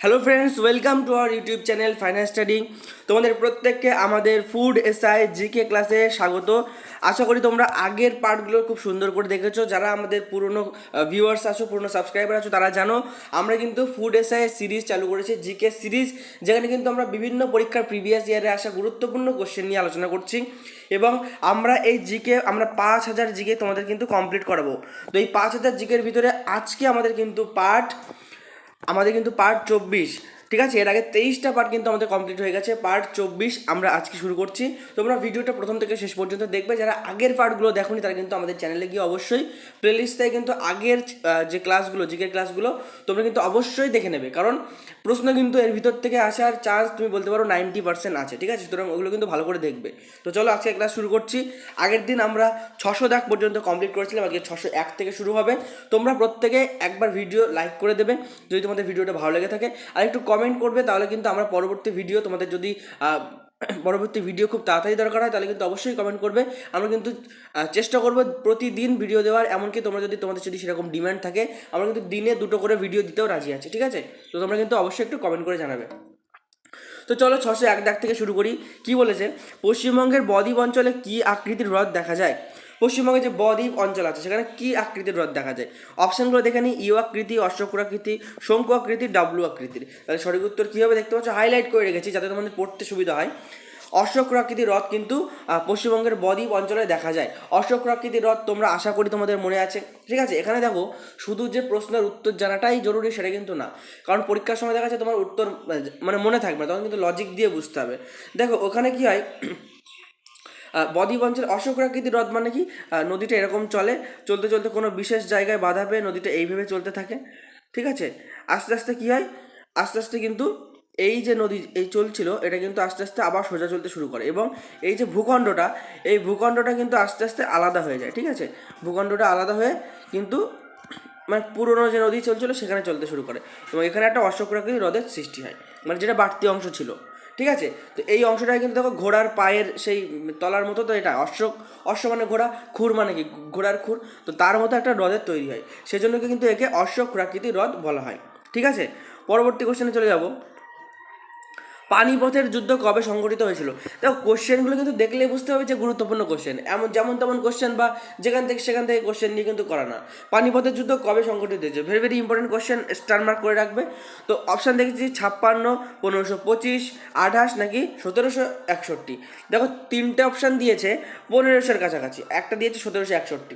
Hello friends welcome to our YouTube channel finance study তোমাদের প্রত্যেককে আমাদের ফুড এসআই জিকে ক্লাসে স্বাগত। আশা করি তোমরা আগের পার্টগুলো খুব সুন্দর করে দেখেছ। যারা আমাদের পুরনো ভিউয়ার্স আছো, পুরনো সাবস্ক্রাইবার আছো, তারা জানো, আমরা কিন্তু ফুড এসআই সিরিজ চালু করেছি জিকে সিরিজ যেখানে কিন্তু আমরা বিভিন্ন পরীক্ষার প্রিভিয়াস ইয়ারে আসা গুরুত্বপূর্ণ কোশ্চেন নিয়ে আলোচনা করছি। এবং আমরা এই জিকে আমরা পাঁচ হাজার জিকে তোমাদের কিন্তু কমপ্লিট করাবো। তো এই পাঁচ হাজার জিকের ভিতরে আজকে আমাদের কিন্তু পার্ট আমাদের কিন্তু পার্ট চব্বিশ। ঠিক আছে, এর আগে তেইশটা পার্ট কিন্তু আমাদের কমপ্লিট হয়ে গেছে। পার্ট চব্বিশ আমরা আজকে শুরু করছি। তোমরা ভিডিওটা প্রথম থেকে শেষ পর্যন্ত দেখবে। যারা আগের পার্টগুলো দেখোনি, তারা কিন্তু আমাদের চ্যানেলে গিয়ে অবশ্যই প্লেলিস্টে কিন্তু আগের যে ক্লাসগুলো জিকের ক্লাসগুলো তোমরা কিন্তু অবশ্যই দেখে নেবে। কারণ প্রশ্ন কিন্তু এর ভিতর থেকে আসার চান্স তুমি বলতে পারো নাইনটি পার্সেন্ট আছে, ঠিক আছে? সুতরাং ওগুলো কিন্তু ভালো করে দেখবে। তো চলো আজকে ক্লাস শুরু করছি। আগের দিন আমরা ছশো দাগ পর্যন্ত কমপ্লিট করেছিলাম। আজকে ছশো এক থেকে শুরু হবে। তোমরা প্রত্যেকে একবার ভিডিও লাইক করে দেবে। যদি তোমাদের ভিডিওটা ভালো লেগে থাকে আর একটু কমেন্ট করবে, তাহলে কিন্তু আমরা পরবর্তী ভিডিও তোমাদের যদি পরবর্তী ভিডিও খুব তাড়াতাড়ি দরকার হয়, তাহলে কিন্তু অবশ্যই কমেন্ট করবে। আমরা কিন্তু চেষ্টা করব প্রতিদিন ভিডিও দেওয়ার, এমনকি তোমরা যদি, তোমাদের যদি সেরকম ডিমান্ড থাকে, আমরা কিন্তু দিনে দুটো করে ভিডিও দিতেও রাজি আছি, ঠিক আছে? তো তোমরা কিন্তু অবশ্যই একটু কমেন্ট করে জানাবে। তো চলো ছশো এক দাগ থেকে শুরু করি। কি বলেছে? পশ্চিমবঙ্গের বদ্বীপ অঞ্চলে কি আকৃতির হ্রদ দেখা যায়? পশ্চিমবঙ্গে যে বদ্বীপ অঞ্চল আছে, সেখানে কি আকৃতির হ্রদ দেখা যায়? অপশানগুলো দেখে নিই। ইউ আকৃতি অশ্বকুর আকৃতি, শঙ্কু আকৃতি ডাব্লু আকৃতির। তাহলে সঠিক উত্তর কী হবে? দেখতে পাচ্ছ হাইলাইট করে রেখেছি যাতে তোমাদের পড়তে সুবিধা হয়। অশ্বক্রাকৃতির হ্রদ কিন্তু পশ্চিমবঙ্গের বদ্বীপ অঞ্চলে দেখা যায়। অশ্বক্রাকৃতির হ্রদ তোমরা আশা করি তোমাদের মনে আছে। ঠিক আছে, এখানে দেখো, শুধু যে প্রশ্নের উত্তর জানাটাই জরুরি সেটা কিন্তু না। কারণ পরীক্ষার সময় দেখা যাচ্ছে তোমার উত্তর মানে মনে থাকবে না, তখন কিন্তু লজিক দিয়ে বুঝতে হবে। দেখো, ওখানে কি হয় অঞ্চলে অশোকরাকৃতি হ্রদ মানে কি? নদীটা এরকম চলে, চলতে চলতে কোনো বিশেষ জায়গায় বাধা পেয়ে নদীটা এইভাবে চলতে থাকে। ঠিক আছে? আস্তে আস্তে কী হয়? আস্তে আস্তে কিন্তু এই যে নদী, এই চলছিল, এটা কিন্তু আস্তে আস্তে আবার সোজা চলতে শুরু করে এবং এই যে ভূখণ্ডটা, এই ভূখণ্ডটা কিন্তু আস্তে আস্তে আলাদা হয়ে যায়। ঠিক আছে? ভূখণ্ডটা আলাদা হয়ে কিন্তু মানে পুরনো যে নদী চলছিল, সেখানে চলতে শুরু করে এবং এখানে একটা অশ্বক্রাকৃতি হ্রদের সৃষ্টি হয়। মানে যেটা বাড়তি অংশ ছিল। ঠিক আছে? তো এই অংশটায় কিন্তু দেখো ঘোড়ার পায়ের সেই তলার মতো তো এটা অশ্ব অশ্ব মানে ঘোড়া, খুর মানে কি? ঘোড়ার খুর। তো তার মতো একটা হ্রদের তৈরি হয়। সেজন্য কিন্তু একে অশ্বক্রাকৃতি হ্রদ বলা হয়। ঠিক আছে? পরবর্তী কোশ্চেনে চলে যাব। পানিপথের যুদ্ধ কবে সংঘটিত হয়েছিল? দেখো কোশ্চেনগুলো কিন্তু দেখলেই বুঝতে হবে যে গুরুত্বপূর্ণ কোশ্চেন এমন যেমন তেমন কোশ্চেন বা যেখান থেকে সেখান থেকে কোশ্চেন নিয়ে কিন্তু করা না। পানিপথের যুদ্ধ কবে সংঘটিত হয়েছে very very important question star mark করে রাখবে। তো অপশান দেখেছি ছাপ্পান্ন, পনেরোশো পঁচিশ, আঠাশ নাকি সতেরোশো একষট্টি। দেখো, তিনটে অপশান দিয়েছে পনেরোশোর কাছাকাছি। একটা দিয়েছে সতেরোশো একষট্টি।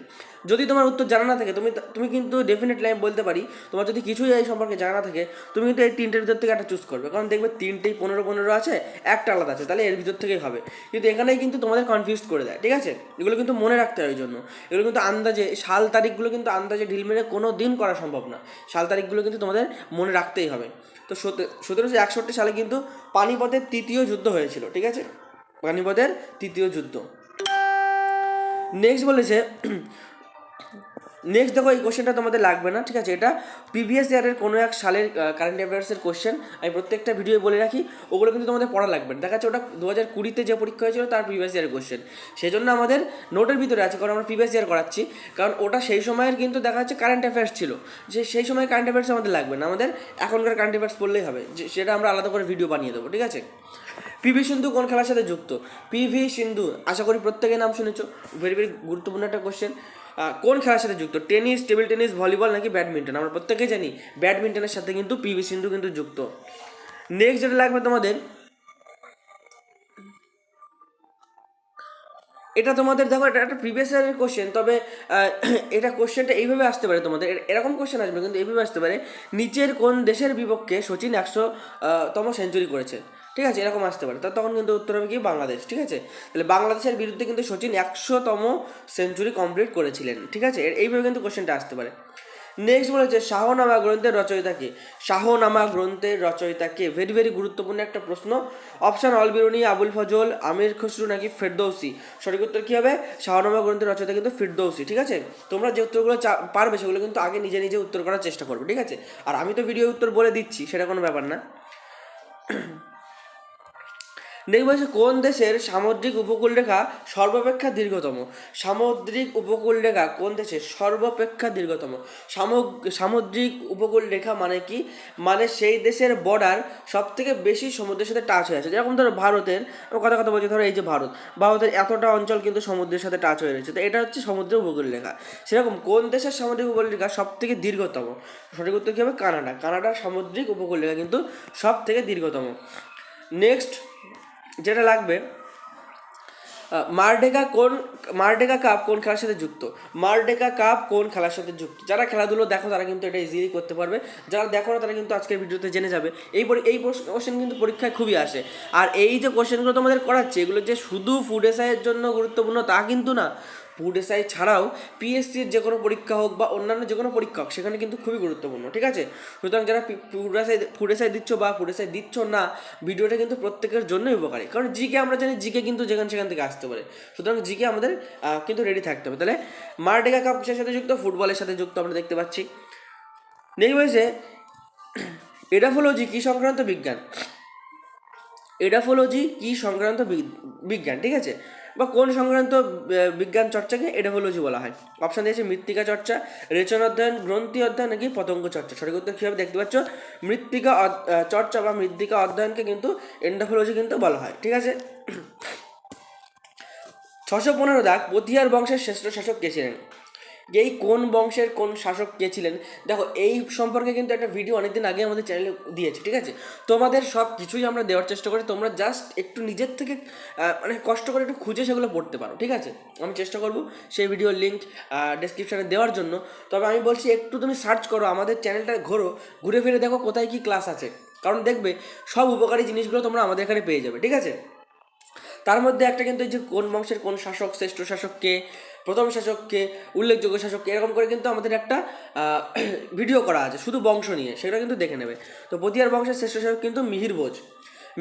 যদি তোমার উত্তর জানা না থাকে, তুমি তুমি কিন্তু ডেফিনেটলি আমি বলতে পারি, তোমার যদি কিছুই এই সম্পর্কে জানা না থাকে, তুমি কিন্তু এই তিনটের ভিতর থেকে একটা চুজ করবে। কারণ দেখবে তিনটেই পনেরো পনেরো আছে, একটা আলাদা আছে, তাহলে এর ভিতর থেকেই হবে। কিন্তু এখানেই কিন্তু তোমাদের কনফিউজ করে দেয়, ঠিক আছে? এগুলো কিন্তু মনে রাখতে হয় ওই জন্য। এগুলো কিন্তু আন্দাজে, সাল তারিখগুলো কিন্তু আন্দাজে ঢিল মেরে কোনো দিন করা সম্ভব না। সাল তারিখগুলো কিন্তু তোমাদের মনে রাখতেই হবে। তো সতেরোশো একষট্টি সালে কিন্তু পানিপথের তৃতীয় যুদ্ধ হয়েছিল, ঠিক আছে? পানিপথের তৃতীয় যুদ্ধ। নেক্সট বলেছে নেক্সট দেখো, এই কোশ্চেনটা তোমাদের লাগবে না, ঠিক আছে? এটা প্রিভিয়াস ইয়ারের কোনো এক সালের কারেন্ট অ্যাফেয়ার্সের কোশ্চেন আমি প্রত্যেকটা ভিডিও বলে রাখি, ওগুলো কিন্তু তোমাদের পড়া লাগবে না। দেখা যাচ্ছে ওটা দু হাজার কুড়িতে যে পরীক্ষা হয়েছিল, তার প্রিভিয়াস ইয়ারের কোশ্চেন সেই জন্য আমাদের নোটের ভিতরে আছে, কারণ আমরা প্রিভিয়াস ইয়ার করাচ্ছি। কারণ ওটা সেই সময়ের কিন্তু দেখা যাচ্ছে কারেন্ট অ্যাফেয়ার্স ছিল। যে সেই সময় কারেন্ট অ্যাফেয়ার্স আমাদের লাগবে না। আমাদের এখনকার কারেন্ট অ্যাফেয়ার্স পড়লেই হবে। যে, সেটা আমরা আলাদা করে ভিডিও বানিয়ে দেবো, ঠিক আছে? পিভি সিন্ধু কোন খেলার সাথে যুক্ত? পিভি সিন্ধু, আশা করি প্রত্যেকের নাম শুনেছো। ভেরি ভেরি গুরুত্বপূর্ণ একটা কোশ্চেন কোন খেলার সাথে যুক্ত? টেনিস টেবিল টেনিস ভলিবল নাকি ব্যাডমিন্টন আমরা প্রত্যেকেই জানি ব্যাডমিন্টনের সাথে কিন্তু পিভি সিন্ধু কিন্তু যুক্ত। নেক্সট যেটা লাগবে তোমাদের, এটা তোমাদের দেখো, এটা একটা প্রিভিয়াস ইয়ারের কোশ্চেন তবে এটা কোশ্চেনটা এইভাবে আসতে পারে তোমাদের। এরকম কোশ্চেন আসবে, কিন্তু এইভাবে আসতে পারে। নিচের কোন দেশের বিপক্ষে সচিন একশো তম সেঞ্চুরি করেছে? ঠিক আছে, এরকম আসতে পারে। তা তখন কিন্তু উত্তর হবে কি বাংলাদেশ, ঠিক আছে? তাহলে বাংলাদেশের বিরুদ্ধে কিন্তু সচিন একশোতম সেঞ্চুরি কমপ্লিট করেছিলেন, ঠিক আছে? এইভাবে কিন্তু কোশ্চেনটা আসতে পারে। নেক্সট বলেছে শাহনামা গ্রন্থের রচয়িতা কে? শাহনামা গ্রন্থের রচয়িতা কে? ভেরি ভেরি গুরুত্বপূর্ণ একটা প্রশ্ন। Option al Alberuni Abul Fazal, Amir Khusrau নাকি ফেরদৌসি? সঠিক উত্তর কী হবে? শাহনামা গ্রন্থের রচয়িতা কিন্তু ফিরদৌসি, ঠিক আছে? তোমরা যে উত্তরগুলো পারবে, সেগুলো কিন্তু আগে নিজে নিজে উত্তর করার চেষ্টা করবে, ঠিক আছে? আর আমি তো ভিডিও উত্তর বলে দিচ্ছি, সেটা কোনো ব্যাপার না। বলছে কোন দেশের সামুদ্রিক উপকূলরেখা সর্বাপেক্ষা দীর্ঘতম? সামুদ্রিক উপকূলরেখা কোন দেশের সর্বাপেক্ষা দীর্ঘতম? সামুদ্রিক উপকূলরেখা মানে কি? মানে সেই দেশের বর্ডার সব থেকে বেশি সমুদ্রের সাথে টাচ হয়ে আছে। যেরকম ধরো ভারতের কথা কথা বলছি, ধরো এই যে ভারত। ভারতের এতটা অঞ্চল কিন্তু সমুদ্রের সাথে টাচ হয়ে রয়েছে। তো এটা হচ্ছে সমুদ্রের উপকূলরেখা। সেরকম কোন দেশের সামুদ্রিক উপকূলরেখা সব থেকে দীর্ঘতম? সঠিক উত্তর কী হবে? কানাডা। কানাডার সামুদ্রিক উপকূলরেখা কিন্তু সব থেকে দীর্ঘতম। নেক্সট যেটা লাগবে মার্ডেকা কোন মার্ডেকা কাপ কোন খেলার সাথে যুক্ত? মার্ডেকা কাপ কোন খেলার সাথে যুক্ত? যারা খেলাধুলো দেখো, তারা কিন্তু এটা ইজিলি করতে পারবে। যারা দেখো না, তারা কিন্তু আজকের ভিডিওতে জেনে যাবে। এই এই কোশ্চেন কিন্তু পরীক্ষায় খুবই আসে। আর এই যে কোশ্চেনগুলো তোমাদের করাচ্ছে, এগুলো যে শুধু ফুড এসাইয়ের জন্য গুরুত্বপূর্ণ তা কিন্তু না। ফুড এসআই ছাড়াও পিএসসির যে কোনো পরীক্ষা হোক বা অন্যান্য যে কোনো পরীক্ষা হোক, সেখানে কিন্তু খুবই গুরুত্বপূর্ণ, ঠিক আছে? সুতরাং যারা ফুড এসআই ফুড এসআই দিচ্ছ বা ফুড এসআই দিচ্ছ না, ভিডিওটা কিন্তু প্রত্যেকের জন্যই উপকারী। কারণ জিকে আমরা জানি জিকে কিন্তু যেখান সেখান থেকে আসতে পারে। সুতরাং জিকে আমাদের কিন্তু রেডি থাকতে হবে। তাহলে মারডেকা কাপ কিসের সাথে যুক্ত? ফুটবলের সাথে যুক্ত আমরা দেখতে পাচ্ছি। নেই হয়েছে এডাফোলজি কি সংক্রান্ত বিজ্ঞান? এডাফোলজি কি সংক্রান্ত বিজ্ঞান, ঠিক আছে? বা কোন সংক্রান্ত বিজ্ঞান চর্চাকে এডোভোলজি বলা হয়। অপশান দিয়েছে মৃত্তিকা চর্চা, রেচন অধ্যয়ন, গ্রন্থি অধ্যয়ন নাকি পতঙ্গ চর্চা। সঠিক উত্তর কীভাবে দেখতে পাচ্ছ? মৃত্তিকা চর্চা বা মৃত্তিকা অধ্যয়নকে কিন্তু এন্ডাফোলজি কিন্তু বলা হয়, ঠিক আছে? ছশো পনেরো দাগ পথিয়ার বংশের শ্রেষ্ঠ শাসক কে ছিলেন? এই কোন বংশের কোন শাসক কে ছিলেন? দেখো, এই সম্পর্কে কিন্তু একটা ভিডিও অনেকদিন আগে আমাদের চ্যানেলে দিয়েছে, ঠিক আছে? তোমাদের সব কিছুই আমরা দেওয়ার চেষ্টা করি, তোমরা জাস্ট একটু নিজের থেকে মানে কষ্ট করে একটু খুঁজে সেগুলো পড়তে পারো, ঠিক আছে? আমি চেষ্টা করব সেই ভিডিওর লিঙ্ক ডেসক্রিপশানে দেওয়ার জন্য। তবে আমি বলছি, একটু তুমি সার্চ করো, আমাদের চ্যানেলটা ঘোরো, ঘুরে ফিরে দেখো কোথায় কি ক্লাস আছে। কারণ দেখবে, সব উপকারী জিনিসগুলো তোমরা আমাদের এখানে পেয়ে যাবে, ঠিক আছে? তার মধ্যে একটা কিন্তু এই যে কোন বংশের কোন শাসক, শ্রেষ্ঠ শাসককে প্রথম শাসককে, উল্লেখযোগ্য শাসককে, এরকম করে কিন্তু আমাদের একটা ভিডিও করা আছে, শুধু বংশ নিয়ে সেটা কিন্তু দেখে নেবে। তো পতিয়ার বংশের শ্রেষ্ঠ শাসক কিন্তু মিহিরভোজ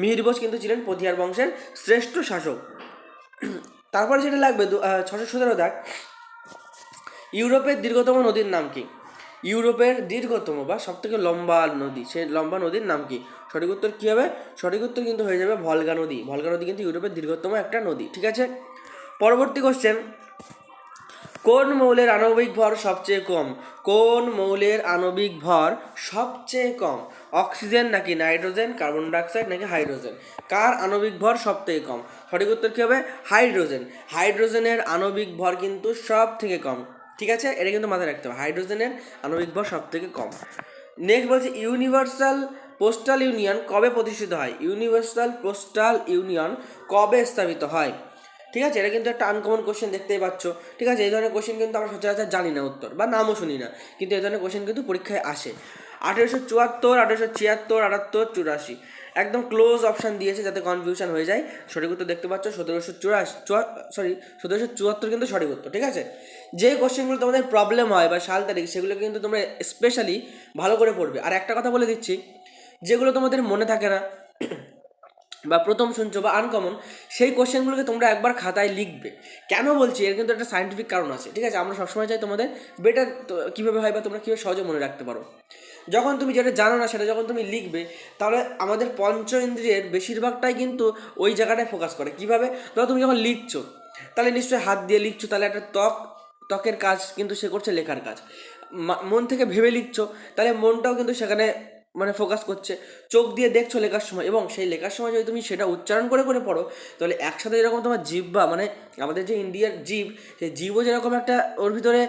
মিহিরভোজ কিন্তু ছিলেন পতিয়ার বংশের শ্রেষ্ঠ শাসক। তারপরে যেটা লাগবে ছশো সতেরো দাগ ইউরোপের দীর্ঘতম নদীর নাম কি? ইউরোপের দীর্ঘতম বা সবথেকে লম্বা নদী সেই লম্বা নদীর নাম কি? সঠিক উত্তর কী হবে? সঠিক উত্তর কিন্তু হয়ে যাবে ভলগা নদী। ভলগা নদী কিন্তু ইউরোপের দীর্ঘতম একটা নদী, ঠিক আছে? পরবর্তী কোশ্চেন কোন মৌলের আণবিক ভর সবচেয়ে কম? কোন মৌলের আণবিক ভর সবচেয়ে কম? অক্সিজেন নাকি নাইট্রোজেন, কার্বন ডাইঅক্সাইড নাকি হাইড্রোজেন? কার আণবিক ভর সবথেকে কম? সঠিক উত্তর কী হবে? হাইড্রোজেন। হাইড্রোজেনের আণবিক ভর কিন্তু সব থেকে কম। ঠিক আছে? এটা কিন্তু মাথায় রাখতে হবে। হাইড্রোজেনের আণবিক ভর সব থেকে কম। নেক্সট বলছে, ইউনিভার্সাল পোস্টাল ইউনিয়ন কবে প্রতিষ্ঠিত হয়? ইউনিভার্সাল পোস্টাল ইউনিয়ন কবে স্থাপিত হয়? ঠিক আছে? এটা কিন্তু একটা আনকমন কোশ্চেন দেখতেই পাচ্ছ। ঠিক আছে? এই ধরনের কোশ্চেন কিন্তু আমরা সচরাচর জানি না উত্তর বা নামও শুনি না। কিন্তু এই ধরনের কোশ্চেন কিন্তু পরীক্ষায় আসে। আঠেরোশো চুয়াত্তর, আঠেরোশো ছিয়াত্তর, আটাত্তর, চুরাশি। একদম ক্লোজ অপশান দিয়েছে যাতে কনফিউশন হয়ে যায়। সঠিক উত্তর দেখতে পাচ্ছ, সতেরোশো চুরাশি, চুয়া সরি সতেরোশো চুয়াত্তর কিন্তু সঠিক উত্তর, ঠিক আছে? যে কোশ্চেনগুলো তোমাদের প্রবলেম হয় বা সাল তারিখ সেগুলো কিন্তু তোমরা স্পেশালি ভালো করে পড়বে। আর একটা কথা বলে দিচ্ছি, যেগুলো তোমাদের মনে থাকে না বা প্রথম শুনছো বা আনকমন সেই কোশ্চেনগুলোকে তোমরা একবার খাতায় লিখবে। কেন বলছি? এর কিন্তু একটা সাইন্টিফিক কারণ আছে, ঠিক আছে? আমরা সবসময় চাই তোমাদের বেটার কীভাবে হয় বা তোমরা কীভাবে সহজে মনে রাখতে পারো। যখন তুমি যেটা জানো না, সেটা যখন তুমি লিখবে, তাহলে আমাদের পঞ্চ ইন্দ্রিয়ের বেশিরভাগটাই কিন্তু ওই জায়গাটায় ফোকাস করে। কীভাবে? ধরো তুমি যখন লিখছো, তাহলে নিশ্চয়ই হাত দিয়ে লিখছো, তাহলে একটা ত্বক, ত্বকের কাজ কিন্তু সে করছে লেখার কাজ। মন থেকে ভেবে লিখছো, তাহলে মনটাও কিন্তু সেখানে মানে ফোকাস করছে। চোখ দিয়ে দেখছ লেখার সময় এবং সেই লেখার সময় যদি তুমি সেটা উচ্চারণ করে করে পড়ো, তাহলে একসাথে যেরকম তোমার জিহ্বা মানে আমাদের যে ইন্ডিয়ার জীব, সেই জীবও যেরকম একটা ওর ভিতরে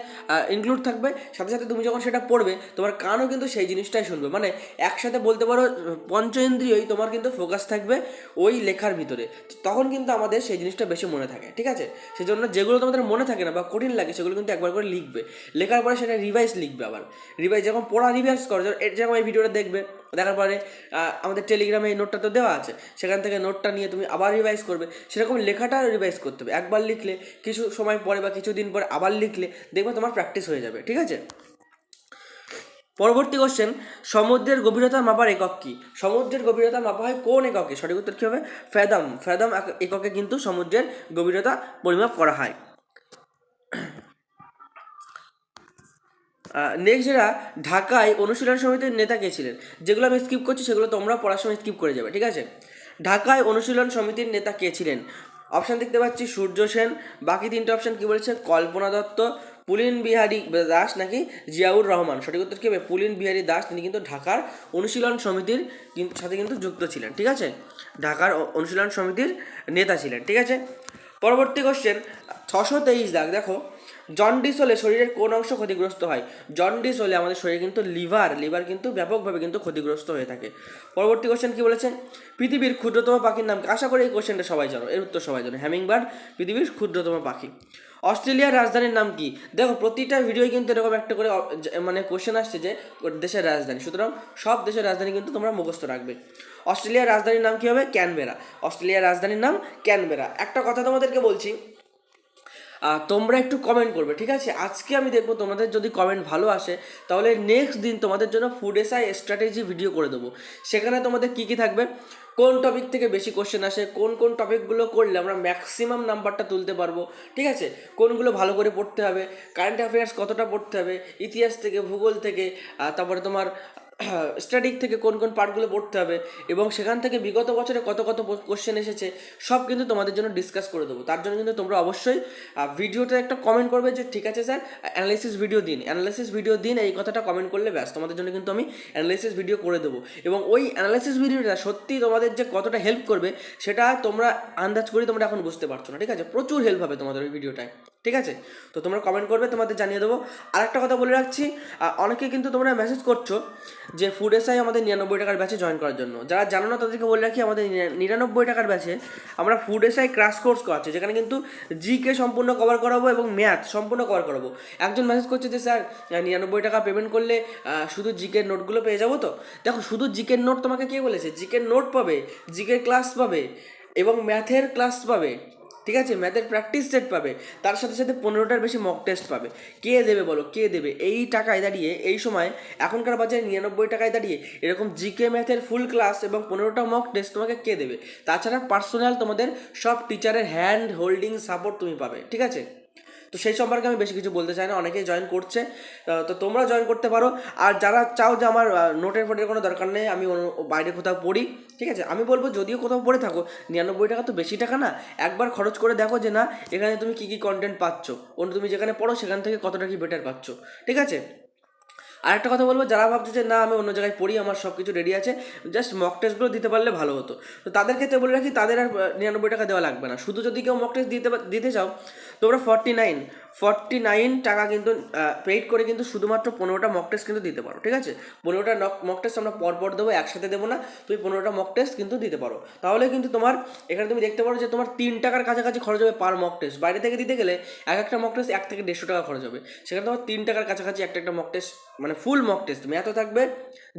ইনক্লুড থাকবে, সাথে সাথে তুমি যখন সেটা পড়বে, তোমার কানও কিন্তু সেই জিনিসটাই শুনবে। মানে একসাথে বলতে পারো পঞ্চ ইন্দ্রিয়ই তোমার কিন্তু ফোকাস থাকবে ওই লেখার ভিতরে। তখন কিন্তু আমাদের সেই জিনিসটা বেশি মনে থাকে, ঠিক আছে? সেজন্য যেগুলো তোমাদের মনে থাকে না বা কঠিন লাগে, সেগুলো কিন্তু একবার করে লিখবে। লেখার পরে সেটা রিভাইজ লিখবে আবার। রিভাইজ যখন পড়া রিভাইজ করো যেরকম এই ভিডিওটা দেখবে দেখার পরে আমাদের টেলিগ্রামে এই নোটটা তো দেওয়া আছে। সেখান থেকে নোটটা নিয়ে তুমি আবার রিভাইজ করবে। সেরকম লেখাটা রিভাইজ করতে হবে। একবার লিখলে, কিছু সময় পরে বা কিছুদিন পরে আবার লিখলে দেখবে তোমার প্র্যাকটিস হয়ে যাবে। ঠিক আছে? পরবর্তী কোশ্চেন সমুদ্রের গভীরতা মাপার একক কি? সমুদ্রের গভীরতা মাপা হয় কোন এককে? সঠিক উত্তর কী হবে? ফ্যাদাম ফ্যাদাম এক- এককে কিন্তু সমুদ্রের গভীরতা পরিমাপ করা হয়। নেক্সট যেটা ঢাকায় অনুশীলন সমিতির নেতা কে ছিলেন, যেগুলো আমি স্কিপ করছি সেগুলো তোমরা পড়ার সময় স্কিপ করে যাবে, ঠিক আছে? ঢাকায় অনুশীলন সমিতির নেতা কে ছিলেন? অপশান দেখতে পাচ্ছি সূর্য সেন, বাকি তিনটে অপশান কি বলেছে? কল্পনা দত্ত, পুলিন বিহারী দাস নাকি জিয়াউর রহমান? সঠিক উত্তর কি হবে? পুলিন বিহারী দাস, তিনি কিন্তু ঢাকার অনুশীলন সমিতির সাথে কিন্তু যুক্ত ছিলেন, ঠিক আছে? ঢাকার অনুশীলন সমিতির নেতা ছিলেন, ঠিক আছে? পরবর্তী কোশ্চেন ছশো তেইশ দাগ, দেখো। জন্ডিস হলে শরীরের কোন অংশ ক্ষতিগ্রস্ত হয়? জন্ডিস হলে আমাদের শরীরে কিন্তু লিভার লিভার কিন্তু ব্যাপকভাবে কিন্তু ক্ষতিগ্রস্ত হয়ে থাকে। পরবর্তী কোশ্চেন কি বলেছেন? পৃথিবীর ক্ষুদ্রতম পাখির নাম আশা করি এই কোশ্চেনটা সবাই জানো, এর উত্তর সবাই জানো। হ্যামিং হ্যামিংবার্ড পৃথিবীর ক্ষুদ্রতম পাখি। অস্ট্রেলিয়ার রাজধানীর নাম কি? দেখো, প্রতিটা ভিডিওই কিন্তু এরকম একটা করে মানে কোশ্চেন আসছে যে দেশের রাজধানী। সুতরাং সব দেশের রাজধানী কিন্তু তোমরা মুখস্থ রাখবে। অস্ট্রেলিয়ার রাজধানীর নাম কি হবে? ক্যানবেরা অস্ট্রেলিয়ার রাজধানীর নাম ক্যানবেরা একটা কথা তোমাদেরকে বলছি তোমরা একটু কমেন্ট করবে, ঠিক আছে? আজকে আমি দেখব তোমাদের যদি কমেন্ট ভালো আসে, তাহলে নেক্সট দিন তোমাদের জন্য ফুড এসআই স্ট্র্যাটেজি ভিডিও করে দেবো। সেখানে তোমাদের কী কী থাকবে? কোন টপিক থেকে বেশি কোশ্চেন আসে, কোন কোন টপিকগুলো করলে আমরা ম্যাক্সিমাম নাম্বারটা তুলতে পারব, ঠিক আছে? কোনগুলো ভালো করে পড়তে হবে কারেন্ট অ্যাফেয়ার্স কতটা পড়তে হবে, ইতিহাস থেকে, ভূগোল থেকে তারপরে তোমার স্ট্যাটিক থেকে কোন কোন পার্টগুলো পড়তে হবে এবং সেখান থেকে বিগত বছরে কত কত কোশ্চেন এসেছে, সব কিন্তু তোমাদের জন্য ডিসকাস করে দেবো। তার জন্য কিন্তু তোমরা অবশ্যই ভিডিওতে একটা কমেন্ট করবে যে, ঠিক আছে স্যার অ্যানালাইসিস ভিডিও দিন। অ্যানালাইসিস ভিডিও দিন, এই কথাটা কমেন্ট করলে ব্যাস, তোমাদের জন্য কিন্তু আমি অ্যানালাইসিস ভিডিও করে দেবো। এবং ওই অ্যানালাইসিস ভিডিওটা সত্যি তোমাদের যে কতটা হেল্প করবে, সেটা তোমরা আন্দাজ করি তোমরা এখন বুঝতে পারছ না, ঠিক আছে? প্রচুর হেল্প হবে তোমাদের ওই ভিডিওটায় ঠিক আছে? তো তোমরা কমেন্ট করবে, তোমাদের জানিয়ে দেবো। আর একটা কথা বলে রাখছি অনেকে কিন্তু তোমরা মেসেজ করছ যে ফুড এসআই আমাদের নিরানব্বই টাকার ব্যাচে জয়েন করার জন্য। যারা জানো না, তাদেরকে বলে রাখি, আমাদের নিরানব্বই টাকার ব্যাচে আমরা ফুড এসআই ক্রাশ কোর্স করাচ্ছি, যেখানে কিন্তু জিকে সম্পূর্ণ কভার করাবো এবং ম্যাথ সম্পূর্ণ কভার করাবো। একজন মেসেজ করছে যে, স্যার নিরানব্বই টাকা পেমেন্ট করলে শুধু জিকের নোটগুলো পেয়ে যাব তো? দেখো, শুধু জিকের নোট তোমাকে কে বলেছে? জিকের নোট পাবে জিকের ক্লাস পাবে এবং ম্যাথের ক্লাস পাবে। ঠিক আছে ম্যাথের প্র্যাকটিস সেট পাবে, তার সাথে সাথে পনেরোটার বেশি মক টেস্ট পাবে। কে দেবে বলো, কে দেবে? এই টাকায় দাঁড়িয়ে, এই সময় এখনকার বাজারে নিরানব্বই টাকায় দাঁড়িয়ে এরকম জিকে ম্যাথের ফুল ক্লাস এবং পনেরোটা মক টেস্ট তোমাকে কে দেবে? তাছাড়া পার্সোনাল তোমাদের সব টিচারের হ্যান্ড হোল্ডিং সাপোর্ট তুমি পাবে, ঠিক আছে? তো সেই সম্পর্কে আমি বেশি কিছু বলতে চাই না, অনেকেই জয়েন করছে তো তোমরা জয়েন করতে পারো। আর যারা চাও যে আমার নোটের ফোটের কোনো দরকার নেই, আমি বাইরে কোথাও পড়ি, ঠিক আছে? আমি বলব যদিও কোথাও পড়ে থাকো, নিরানব্বই টাকা তো বেশি টাকা না, একবার খরচ করে দেখো যে না, এখানে তুমি কী কী কন্টেন্ট পাচ্ছ। অন্য তুমি যেখানে পড়ো, সেখান থেকে কতটা কি বেটার পাচ্ছ, ঠিক আছে? আর একটা কথা বলব, যারা ভাবছে যে না, আমি অন্য জায়গায় পড়ি, আমার সব কিছু রেডি আছে জাস্ট মক টেস্টগুলো দিতে পারলে ভালো হতো। তো তাদের ক্ষেত্রে বলে রাখি, তাদের আর নিরানব্বই টাকা দেওয়া লাগবে না। শুধু যদি কেউ মক টেস্ট দিতে দিতে চাও, তোমরা ফর্টি নাইন ফর্টি নাইন টাকা কিন্তু পেইড করে কিন্তু শুধুমাত্র পনেরোটা মক টেস্ট কিন্তু দিতে পারো, ঠিক আছে? পনেরোটা মক টেস্ট আমরা পরপর দেবো, একসাথে দেবো না, তুমি পনেরোটা মক টেস্ট কিন্তু দিতে পারো। তাহলে কিন্তু তোমার, এখানে তুমি দেখতে পারো যে তোমার তিন টাকার কাছাকাছি খরচ হবে পার মক টেস্ট বাইরে থেকে দিতে গেলে এক একটা মক টেস্ট এক থেকে দেড়শো টাকা খরচ হবে। সেখানে তোমার তিন টাকার কাছাকাছি একটা একটা মক টেস্ট মানে ফুল মক টেস্ট ম্যাথও থাকবে,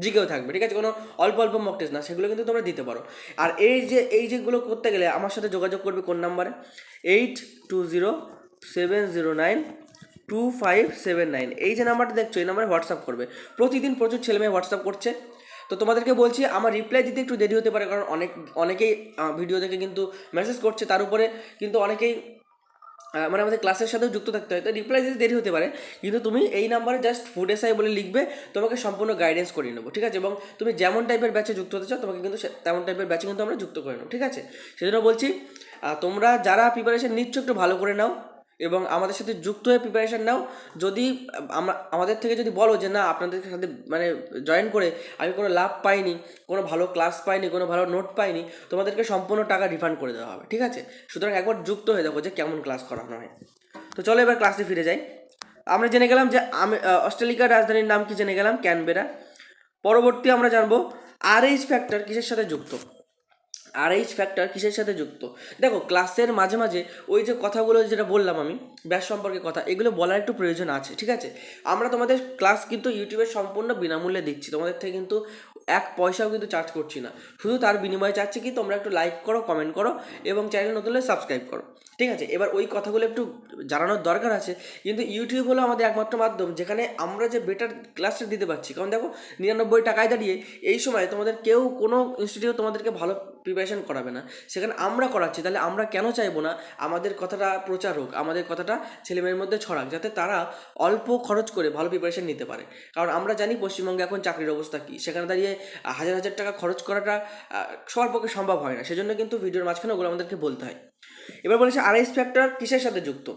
জিকেও থাকবে, ঠিক আছে? কোনো অল্প অল্প মক টেস্ট না, সেগুলো কিন্তু তোমরা দিতে পারো। আর এই যে, এই যেগুলো করতে গেলে আমার সাথে যোগাযোগ করবে কোন নাম্বারে? Eight two zero seven zero nine two five seven nine এই যে নাম্বারটা দেখছ, এই নাম্বারে হোয়াটসঅ্যাপ করবে। প্রতিদিন প্রচুর ছেলে মেয়ে হোয়াটসঅ্যাপ করছে। তো তোমাদেরকে বলছি, আমার রিপ্লাই দিতে একটু দেরি হতে পারে, কারণ অনেক, অনেকেই ভিডিও দেখে কিন্তু মেসেজ করছে, তার উপরে কিন্তু অনেকেই মানে আমাদের ক্লাসের সাথেও যুক্ত থাকতে হয়। তো রিপ্লাই দিতে দেরি হতে পারে, কিন্তু তুমি এই নাম্বারে জাস্ট ফুড এসআই বলে লিখবে, তোমাকে সম্পূর্ণ গাইডেন্স করিয়ে নেব, ঠিক আছে? এবং তুমি যেমন টাইপের ব্যাচে যুক্ত হতে চাও, তোমাকে কিন্তু তেমন টাইপের ব্যাচে কিন্তু আমরা যুক্ত করে নেব, ঠিক আছে? সেজন্য বলছি তোমরা যারা প্রিপারেশন নিচ্ছ, একটু ভালো করে নাও। এবং আমাদের সাথে যুক্ত হয়ে প্রিপারেশান নাও। যদি আমরা আমাদের থেকে যদি বলো যে না আপনাদের সাথে মানে জয়েন করে আমি কোনো লাভ পাইনি কোনো ভালো ক্লাস পাইনি কোনো ভালো নোট পাইনি তোমাদেরকে সম্পূর্ণ টাকা রিফান্ড করে দেওয়া হবে ঠিক আছে? সুতরাং একবার যুক্ত হয়ে দেখো যে কেমন ক্লাস করানো হয়। তো চলো এবার ক্লাসে ফিরে যাই। আমরা জেনে গেলাম যে আমি আহ, অস্ট্রেলিয়ার রাজধানীর নাম কি জেনে গেলাম? ক্যানবেরা। পরবর্তী আমরা জানব আর এইচ ফ্যাক্টর কিসের সাথে যুক্ত? আর এইচ ফ্যাক্টর কিসের সাথে যুক্ত? দেখো ক্লাসের মাঝে মাঝে ওই যে কথাগুলো যেটা বললাম আমি, ব্যাস সম্পর্কে কথা, এগুলো বলার একটু প্রয়োজন আছে, ঠিক আছে? আমরা তোমাদের ক্লাস কিন্তু ইউটিউবে সম্পূর্ণ বিনামূল্যে দিচ্ছি, তোমাদের থেকে কিন্তু এক পয়সাও কিন্তু চার্জ করছি না। শুধু তার বিনিময়ে চাচ্ছি কি, তোমরা একটু লাইক করো কমেন্ট করো এবং চ্যানেল নতুন হলে সাবস্ক্রাইব করো, ঠিক আছে? এবার ওই কথাগুলো একটু জানানোর দরকার আছে, কিন্তু ইউটিউব হলো আমাদের একমাত্র মাধ্যম, যেখানে আমরা যে বেটার ক্লাসটা দিতে পারছি। কারণ দেখো, নিরানব্বই টাকায় দাঁড়িয়ে এই সময় তোমাদের কেউ কোনো ইনস্টিটিউট তোমাদেরকে ভালো প্রিপারেশন করাবে না। সেখানে আমরা করাচ্ছি, তাহলে আমরা কেন চাইব না? আমাদের কথাটা প্রচার হোক, আমাদের কথাটা ছেলেমেয়ের মধ্যে ছড়াক, যাতে তারা অল্প খরচ করে ভালো প্রিপারেশন নিতে পারে। কারণ আমরা জানি পশ্চিমবঙ্গে এখন চাকরির অবস্থা কী। সেখানে দাঁড়িয়ে হাজার হাজার টাকা খরচ করাটা সবার পক্ষে সম্ভব হয় না। সেজন্য কিন্তু ভিডিওর মাঝখানে ওগুলো আমাদেরকে বলতে হয়। এবার বলেছে আরএস ফ্যাক্টর কিসের সাথে যুক্ত?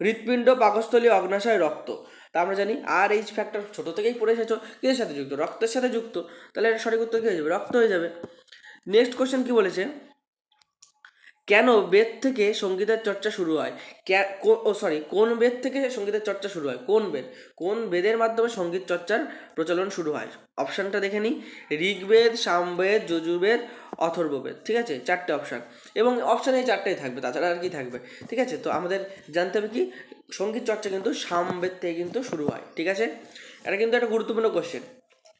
হৃৎপিণ্ড, পাকস্থলী, অগ্নাশয়, রক্ত। তা আমরা জানি আর এইচ ফ্যাক্টর ছোটো থেকেই পড়ে এসেছ, কিসের সাথে যুক্ত? রক্তের সাথে যুক্ত। তাহলে এটা সঠিক উত্তর কী হয়ে যাবে? রক্ত হয়ে যাবে। নেক্সট কোশ্চেন কি বলেছে? কেন বেদ থেকে সঙ্গীতের চর্চা শুরু হয়? ও সরি কোন বেদ থেকে সঙ্গীতের চর্চা শুরু হয়? কোন বেদ? কোন বেদের মাধ্যমে সংগীত চর্চার প্রচলন শুরু হয়? অপশানটা দেখে নিই। ঋগ্বেদ, সামবেদ, যজুর্বেদ, অথর্ববেদ, ঠিক আছে? চারটে অপশান। এবং অপশান এই চারটেই থাকবে, তাছাড়া আর কি থাকবে? ঠিক আছে? তো আমাদের জানতে হবে কি? সংগীত চর্চা কিন্তু সামবেদ থেকে কিন্তু শুরু হয়, ঠিক আছে? এটা কিন্তু একটা গুরুত্বপূর্ণ কোশ্চেন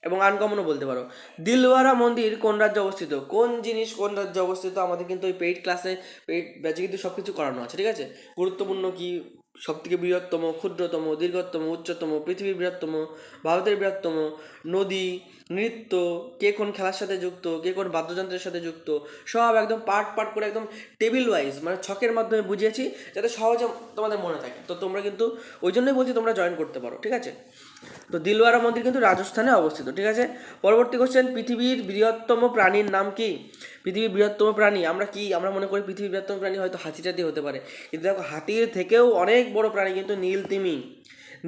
এবং আনকমনও বলতে পারো। দিলওয়ারা মন্দির কোন রাজ্যে অবস্থিত? কোন জিনিস কোন রাজ্যে অবস্থিত? আমাদের কিন্তু ওই পেইড ক্লাসে পেইড ব্যাচে কিন্তু সব কিছু করানো আছে, ঠিক আছে? গুরুত্বপূর্ণ কি? সবথেকে বৃহত্তম, ক্ষুদ্রতম, দীর্ঘতম, উচ্চতম, পৃথিবীর বৃহত্তম, ভারতের বৃহত্তম, নদী, নৃত্য, কে কোন খেলার সাথে যুক্ত, কে কোন বাদ্যযন্ত্রের সাথে যুক্ত, সব একদম পার্ট পার্ট করে একদম টেবিল ওয়াইজ মানে ছকের মাধ্যমে বুঝিয়েছি, যাতে সহজে তোমাদের মনে থাকে। তো তোমরা কিন্তু ওই জন্যই বলছি তোমরা জয়েন করতে পারো, ঠিক আছে? তো দিলওয়ারা মন্দির কিন্তু রাজস্থানে অবস্থিত, ঠিক আছে? পরবর্তী কোশ্চেন পৃথিবীর বৃহত্তম প্রাণীর নাম কি? পৃথিবীর বৃহত্তম প্রাণী, আমরা কি, আমরা মনে করি পৃথিবীর বৃহত্তম প্রাণী হয়তো হাতিটাতি হতে পারে। কিন্তু দেখো, হাতির থেকেও অনেক বড় প্রাণী কিন্তু নীল তিমি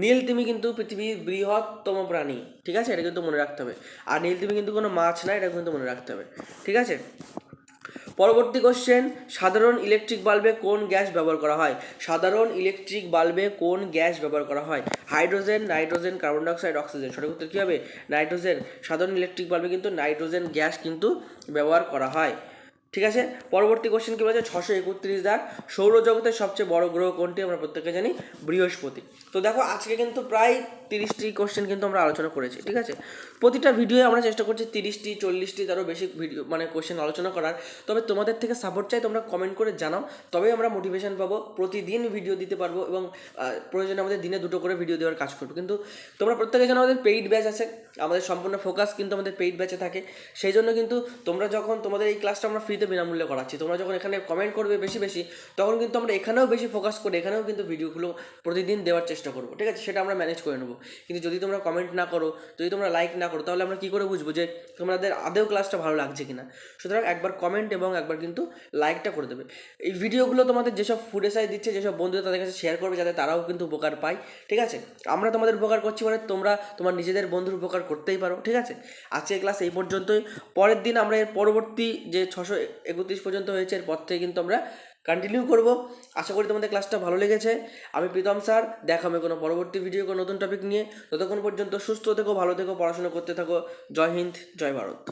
নীল তিমি কিন্তু পৃথিবীর বৃহত্তম প্রাণী, ঠিক আছে? এটা কিন্তু মনে রাখতে হবে। আর নীল তিমি কিন্তু কোনো মাছ না, এটা কিন্তু মনে রাখতে হবে, ঠিক আছে? পরবর্তী কোশ্চেন সাধারণ ইলেকট্রিক বাল্বে কোন গ্যাস ব্যবহার করা হয়? সাধারণ ইলেকট্রিক বাল্বে কোন গ্যাস ব্যবহার করা হয়? Hydrogen nitrogen carbon dioxide oxygen সঠিক উত্তর কী হবে? নাইট্রোজেন সাধারণ ইলেকট্রিক বাল্বে কিন্তু নাইট্রোজেন গ্যাস কিন্তু ব্যবহার করা হয়। ঠিক আছে? পরবর্তী কোশ্চেন কী বলেছে? ছশো একত্রিশ দাগ। সৌরজগতের সবচেয়ে বড় গ্রহ কোনটি? আমরা প্রত্যেকে জানি বৃহস্পতি। তো দেখো, আজকে কিন্তু প্রায় তিরিশটি কোশ্চেন কিন্তু আমরা আলোচনা করেছি, ঠিক আছে? প্রতিটা ভিডিওয়ে আমরা চেষ্টা করছি তিরিশটি চল্লিশটি তারও বেশি ভিডিও মানে কোশ্চেন আলোচনা করার। তবে তোমাদের থেকে সাপোর্ট চাই, তোমরা কমেন্ট করে জানাও। তবেই আমরা মোটিভেশন পাবো, প্রতিদিন ভিডিও দিতে পারব এবং প্রয়োজনে আমাদের দিনে দুটো করে ভিডিও দেওয়ার কাজ করব। কিন্তু তোমরা প্রত্যেকে জানো আমাদের পেইড ব্যাচ আছে। আমাদের সম্পূর্ণ ফোকাস কিন্তু আমাদের পেইড ব্যাচে থাকে। সেই জন্য কিন্তু তোমরা যখন তোমাদের এই ক্লাসটা আমরা ফ্রিতে বিনামূল্যে করাচ্ছি, তোমরা যখন এখানে কমেন্ট করবে বেশি বেশি, তখন কিন্তু আমরা এখানেও বেশি ফোকাস করে এখানেও কিন্তু ভিডিওগুলো প্রতিদিন দেওয়ার চেষ্টা করব, ঠিক আছে? সেটা আমরা ম্যানেজ করে নেব। কিন্তু যদি তোমরা কমেন্ট না করো, যদি তোমরা লাইক না করো, তাহলে আমরা কী করে বুঝব যে তোমাদের আদেও ক্লাসটা ভালো লাগছে কিনা? সুতরাং একবার কমেন্ট এবং একবার কিন্তু লাইকটা করে দেবে। এই ভিডিওগুলো তোমাদের যেসব ফুড এসাই দিচ্ছে, যেসব বন্ধুরা তাদের কাছে শেয়ার করবে, যাতে তারাও কিন্তু উপকার পায়, ঠিক আছে? আমরা তোমাদের উপকার করছি মানে তোমরা তোমার নিজেদের বন্ধুর উপকার করতেই পারো, ঠিক আছে? আজকে ক্লাস এই পর্যন্তই। পরের দিন আমরা এর পরবর্তী যে ছশো একত্রিশ পর্যন্ত হয়েছে, এর পর থেকে কিন্তু আমরা কন্টিনিউ করব। আশা করি তোমাদের ক্লাসটা ভালো লেগেছে। আমি প্রীতম স্যার, দেখা আমি কোনো পরবর্তী ভিডিও কোনো নতুন টপিক নিয়ে। ততক্ষণ পর্যন্ত সুস্থ থেকো, ভালো থেকো, পড়াশোনা করতে থাকো। জয় হিন্দ, জয় ভারত।